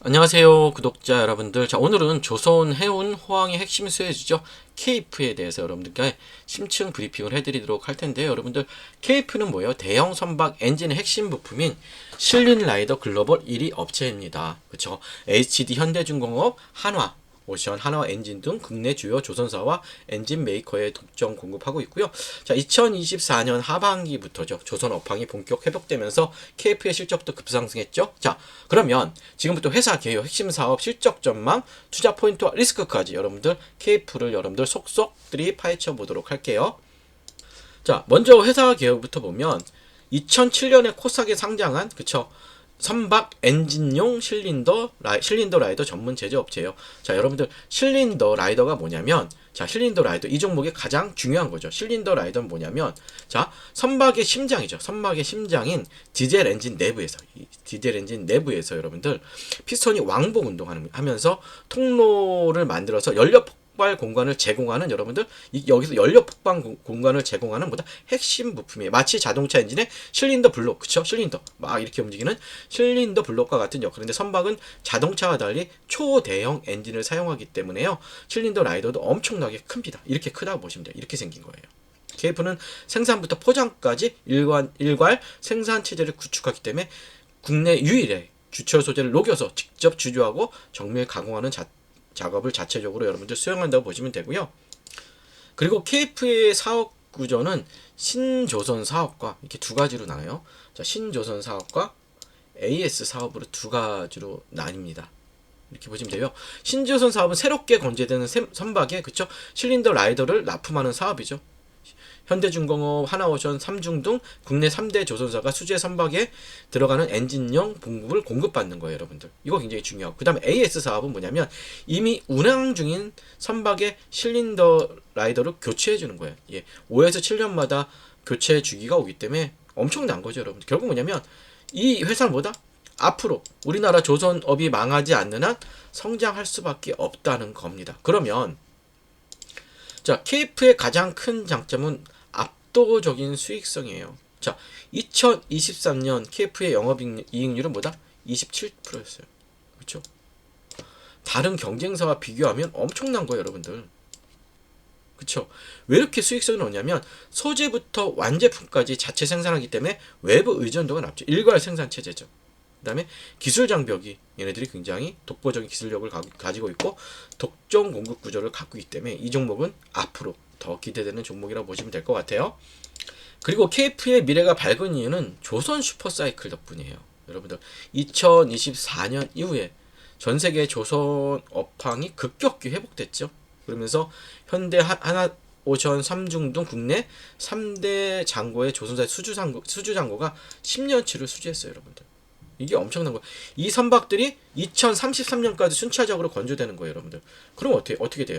안녕하세요 구독자 여러분들. 자 오늘은 조선 해운 호황의 핵심 수혜주죠. 케이프에 대해서 여러분들께 심층 브리핑을 해드리도록 할 텐데요 여러분들 케이프는 뭐예요? 대형 선박 엔진의 핵심 부품인 실린 라이더 글로벌 1위 업체입니다. 그쵸? HD 현대중공업 한화 오션, 하나 엔진 등 국내 주요 조선사와 엔진 메이커에 독점 공급하고 있고요. 자, 2024년 하반기부터죠. 조선 업황이 본격 회복되면서 KF의 실적도 급상승했죠. 자, 그러면 지금부터 회사 개요, 핵심 사업 실적 전망, 투자 포인트와 리스크까지 여러분들 KF를 여러분들 속속들이 파헤쳐 보도록 할게요. 자, 먼저 회사 개요부터 보면 2007년에 코스닥에 상장한 그쵸 선박 엔진용 실린더 라이, 실린더 라이더 전문 제조 업체예요. 자, 여러분들 실린더 라이더가 뭐냐면 자, 실린더 라이더 이 종목의 가장 중요한 거죠. 실린더 라이더는 뭐냐면 자, 선박의 심장이죠. 선박의 심장인 디젤 엔진 내부에서 이 디젤 엔진 내부에서 여러분들 피스톤이 왕복 운동하는 하면서 통로를 만들어서 연료 폭발 공간을 제공하는 여러분들 이- 여기서 연료 폭발 공- 공간을 제공하는 보다 핵심 부품이에요. 마치 자동차 엔진의 실린더 블록, 그쵸? 실린더 막 이렇게 움직이는 실린더 블록과 같은 역할인데 선박은 자동차와 달리 초대형 엔진을 사용하기 때문에요. 실린더 라이더도 엄청나게 큽니다. 이렇게 크다고 보시면 돼요. 이렇게 생긴 거예요. KF는 생산부터 포장까지 일관, 일괄 생산 체제를 구축하기 때문에 국내 유일의 주철 소재를 녹여서 직접 주조하고 정밀 가공하는 자, 작업을 자체적으로 여러분들 수행한다고 보시면 되고요. 그리고 KF의 사업 구조는 신조선 사업과 이렇게 두 가지로 나눠요. 자, 신조선 사업과 AS 사업으로 두 가지로 나뉩니다. 이렇게 보시면 돼요. 신조선 사업은 새롭게 건재되는 샘- 선박에 그쵸 실린더 라이더를 납품하는 사업이죠. 현대중공업, 하나오션, 삼중 등 국내 3대 조선사가 수제 선박에 들어가는 엔진용 공급을 공급받는 거예요, 여러분들. 이거 굉장히 중요하고. 그 다음에 AS 사업은 뭐냐면 이미 운항 중인 선박의 실린더 라이더를 교체해 주는 거예요. 예. 5에서 7년마다 교체 주기가 오기 때문에 엄청난 거죠, 여러분. 결국 뭐냐면 이 회사는 뭐다? 앞으로 우리나라 조선업이 망하지 않는 한 성장할 수밖에 없다는 겁니다. 그러면 자, KF의 가장 큰 장점은 압도적인 수익성이에요. 자, 2023년 KF의 영업이익률은 뭐다? 27%였어요. 그렇죠? 다른 경쟁사와 비교하면 엄청난 거예요, 여러분들. 그쵸? 왜 이렇게 수익성이 높냐면 소재부터 완제품까지 자체 생산하기 때문에 외부 의존도가 낮죠. 일괄 생산 체제죠. 그다음에 기술 장벽이 얘네들이 굉장히 독보적인 기술력을 가, 가지고 있고 독점 공급 구조를 갖고 있기 때문에 이 종목은 앞으로 더 기대되는 종목이라고 보시면 될 것 같아요. 그리고 KF의 미래가 밝은 이유는 조선 슈퍼사이클 덕분이에요. 여러분들 2024년 이후에 전 세계 조선 업황이 급격히 회복됐죠. 그러면서 현대 하- 하나 오션 삼중 등 국내 3대 장고의 조선사 수주 장고 수주 장고가 10년치를 수주했어요, 여러분들. 이게 엄청난 거예요. 이 선박들이 2033년까지 순차적으로 건조되는 거예요, 여러분들. 그럼 어떻게 어떻게 돼요?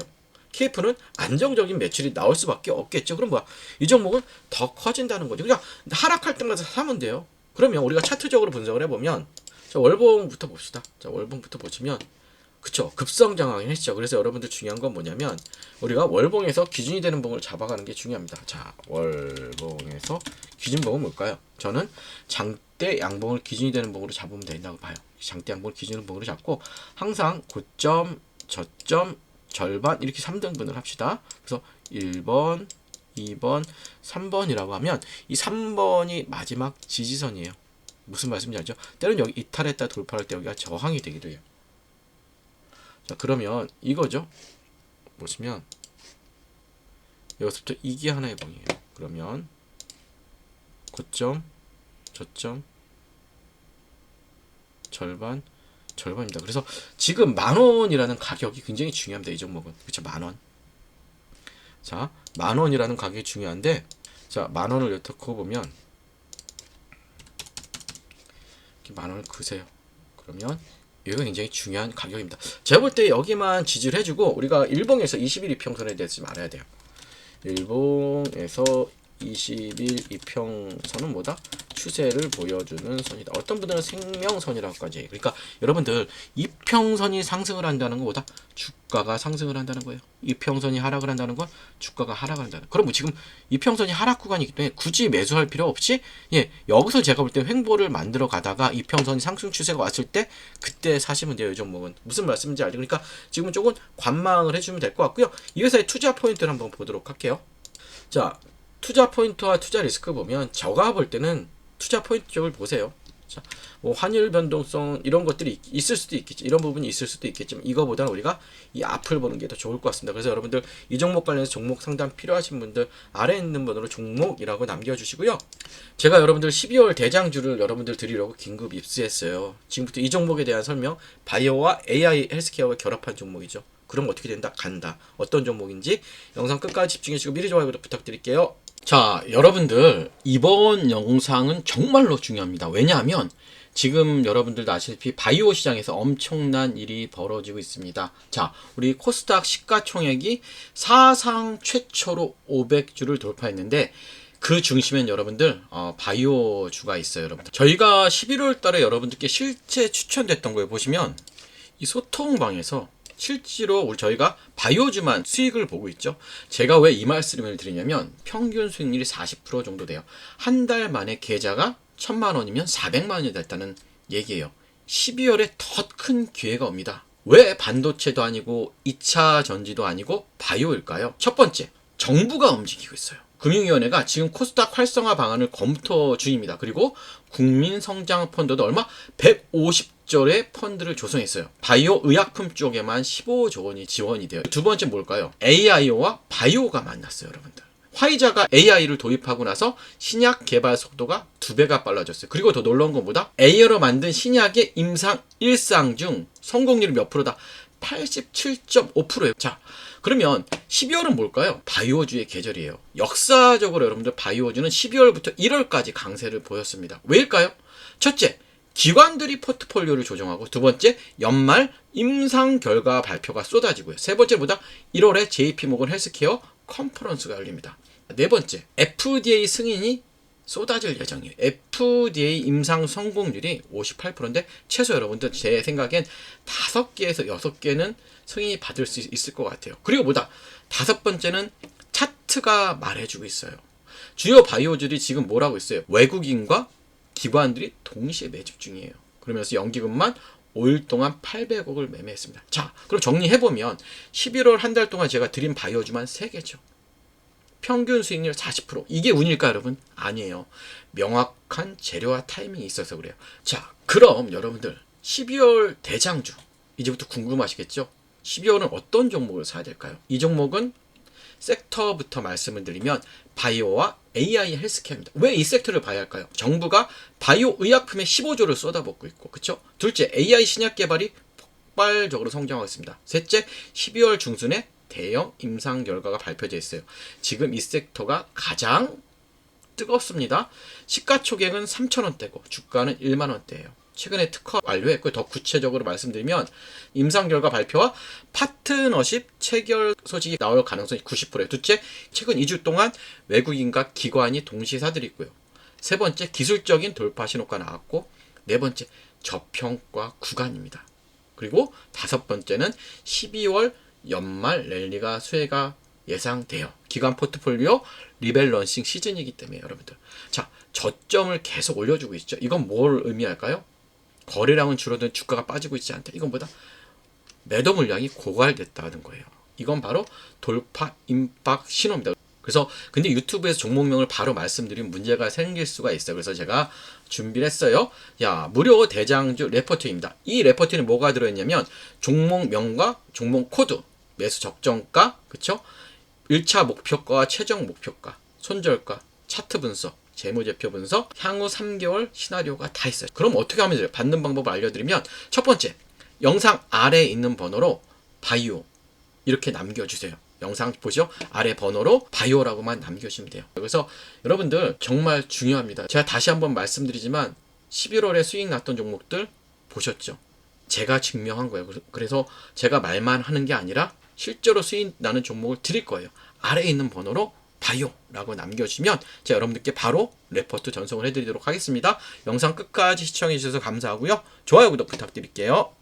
KF는 안정적인 매출이 나올 수밖에 없겠죠. 그럼 뭐야? 이 종목은 더 커진다는 거죠. 그냥 하락할 때마다 사면 돼요. 그러면 우리가 차트적으로 분석을 해보면 자, 월봉부터 봅시다. 자, 월봉부터 보시면 그쵸 급성장하긴 했죠. 그래서 여러분들 중요한 건 뭐냐면 우리가 월봉에서 기준이 되는 봉을 잡아가는 게 중요합니다. 자 월봉에서 기준봉은 뭘까요? 저는 장대 양봉을 기준이 되는 봉으로 잡으면 된다고 봐요. 장대 양봉을 기준으로 봉으로 잡고 항상 고점, 저점, 절반 이렇게 3등분을 합시다. 그래서 1번, 2번, 3번이라고 하면 이 3번이 마지막 지지선이에요. 무슨 말씀인지 알죠? 때로는 여기 이탈했다 돌파할 때 여기가 저항이 되기도 해요. 자 그러면 이거죠. 보시면 여기서부터 이게 하나의 봉이에요. 그러면 고점, 저점, 절반, 절반입니다. 그래서 지금 만 원이라는 가격이 굉장히 중요합니다. 이 종목은 그렇죠 만 원. 자, 만 원이라는 가격이 중요한데, 자, 만 원을 여기다 그어보면, 이렇게 만 원을 그세요. 그러면, 여기가 굉장히 중요한 가격입니다. 제가 볼 때 여기만 지지를 해주고, 우리가 일봉에서 21 이평선에 대해서 말해야 돼요. 일봉에서 21 이평선은 뭐다? 추세를 보여주는 선이다. 어떤 분들은 생명선이라고까지. 그러니까 여러분들 이평선이 상승을 한다는 것보다 주가가 상승을 한다는 거예요. 이평선이 하락을 한다는 건 주가가 하락을 한다는. 그럼 뭐 지금 이평선이 하락 구간이기 때문에 굳이 매수할 필요 없이 예 여기서 제가 볼 때 횡보를 만들어 가다가 이평선이 상승 추세가 왔을 때 그때 사시면 돼요. 이 종목은 무슨 말씀인지 알죠? 그러니까 지금은 조금 관망을 해주면 될 것 같고요. 이 회사의 투자 포인트를 한번 보도록 할게요. 자 투자 포인트와 투자 리스크 보면 제가 볼 때는 투자 포인트 쪽을 보세요. 자, 뭐 환율 변동성 이런 것들이 있- 있을 수도 있겠지. 이런 부분이 있을 수도 있겠지만 이거보다는 우리가 이 앞을 보는 게 더 좋을 것 같습니다. 그래서 여러분들 이 종목 관련해서 종목 상담 필요하신 분들 아래 있는 번호로 종목이라고 남겨주시고요. 제가 여러분들 12월 대장주를 여러분들 드리려고 긴급 입수했어요. 지금부터 이 종목에 대한 설명, 바이오와 AI 헬스케어가 결합한 종목이죠. 그럼 어떻게 된다? 간다. 어떤 종목인지 영상 끝까지 집중해주시고 미리 좋아요 부탁드릴게요. 자, 여러분들 이번 영상은 정말로 중요합니다. 왜냐하면 지금 여러분들도 아시다시피 바이오 시장에서 엄청난 일이 벌어지고 있습니다. 자, 우리 코스닥 시가총액이 사상 최초로 500주를 돌파했는데 그 중심엔 여러분들 어, 바이오 주가 있어요, 여러분들. 저희가 11월 달에 여러분들께 실제 추천됐던 거에 보시면 이 소통방에서 실제로 우리 저희가 바이오주만 수익을 보고 있죠. 제가 왜 이 말씀을 드리냐면 평균 수익률이 40% 정도 돼요. 한 달 만에 계좌가 천만 원이면 400만 원이 됐다는 얘기예요. 12월에 더 큰 기회가 옵니다. 왜 반도체도 아니고 2차 전지도 아니고 바이오일까요? 첫 번째, 정부가 움직이고 있어요. 금융위원회가 지금 코스닥 활성화 방안을 검토 중입니다. 그리고 국민성장 펀드도 얼마? 150조의 펀드를 조성했어요. 바이오 의약품 쪽에만 15조 원이 지원이 돼요. 두 번째 뭘까요? AIO와 바이오가 만났어요, 여러분들. 화이자가 AI를 도입하고 나서 신약 개발 속도가 두 배가 빨라졌어요. 그리고 더 놀라운 것보다 AI로 만든 신약의 임상 1상 중 성공률이 몇 프로다? 87.5%예요. 자, 그러면 12월은 뭘까요? 바이오주의 계절이에요. 역사적으로 여러분들 바이오주는 12월부터 1월까지 강세를 보였습니다. 왜일까요? 첫째, 기관들이 포트폴리오를 조정하고 두 번째, 연말 임상 결과 발표가 쏟아지고요. 세 번째보다 1월에 JP모건 헬스케어 컨퍼런스가 열립니다. 네 번째, FDA 승인이 쏟아질 예정이에요. FDA 임상 성공률이 58%인데 최소 여러분들 제 생각엔 5개에서 6개는 승인이 받을 수 있을 것 같아요. 그리고 뭐다? 다섯 번째는 차트가 말해주고 있어요. 주요 바이오들이 지금 뭐라고 있어요? 외국인과 기관들이 동시에 매집 중이에요. 그러면서 연기금만 5일 동안 800억을 매매했습니다. 자, 그럼 정리해보면 11월 한 달 동안 제가 드린 바이오주만 3개죠. 평균 수익률 40%. 이게 운일까, 여러분? 아니에요. 명확한 재료와 타이밍이 있어서 그래요. 자, 그럼 여러분들 12월 대장주 이제부터 궁금하시겠죠? 12월은 어떤 종목을 사야 될까요? 이 종목은 섹터부터 말씀을 드리면 바이오와 AI 헬스케어입니다. 왜 이 섹터를 봐야 할까요? 정부가 바이오 의약품에 15조를 쏟아붓고 있고, 그렇죠? 둘째, AI 신약 개발이 폭발적으로 성장하고 있습니다. 셋째, 12월 중순에 대형 임상 결과가 발표되어 있어요. 지금 이 섹터가 가장 뜨겁습니다. 시가총액은 3,000원대고 주가는 1만 원대예요. 최근에 특허 완료했고 더 구체적으로 말씀드리면 임상 결과 발표와 파트너십 체결 소식이 나올 가능성이 90%예요. 둘째, 최근 2주 동안 외국인과 기관이 동시 사들이 있고요. 세 번째, 기술적인 돌파 신호가 나왔고 네 번째, 저평가 구간입니다. 그리고 다섯 번째는 12월 연말 랠리가 수혜가 예상돼요. 기관 포트폴리오 리밸런싱 시즌이기 때문에 여러분들. 자, 저점을 계속 올려주고 있죠. 이건 뭘 의미할까요? 거래량은 줄어든 주가가 빠지고 있지 않다. 이건 뭐다? 매도 물량이 고갈됐다는 거예요. 이건 바로 돌파 임박 신호입니다. 그래서 근데 유튜브에서 종목명을 바로 말씀드리면 문제가 생길 수가 있어요. 그래서 제가 준비를 했어요. 야, 무료 대장주 레포트입니다. 이 레포트는 뭐가 들어있냐면 종목명과 종목 코드, 매수 적정가, 그쵸? 1차 목표가와 최종 목표가, 손절가, 차트 분석, 재무제표 분석, 향후 3개월 시나리오가 다 있어요. 그럼 어떻게 하면 돼요? 받는 방법을 알려드리면 첫 번째, 영상 아래에 있는 번호로 바이오 이렇게 남겨주세요. 영상 보시죠. 아래 번호로 바이오라고만 남겨주시면 돼요. 그래서 여러분들 정말 중요합니다. 제가 다시 한번 말씀드리지만 11월에 수익 났던 종목들 보셨죠? 제가 증명한 거예요. 그래서 제가 말만 하는 게 아니라 실제로 수익 나는 종목을 드릴 거예요. 아래에 있는 번호로 봐요라고 남겨주시면 제가 여러분들께 바로 레포트 전송을 해드리도록 하겠습니다. 영상 끝까지 시청해주셔서 감사하고요. 좋아요, 구독 부탁드릴게요.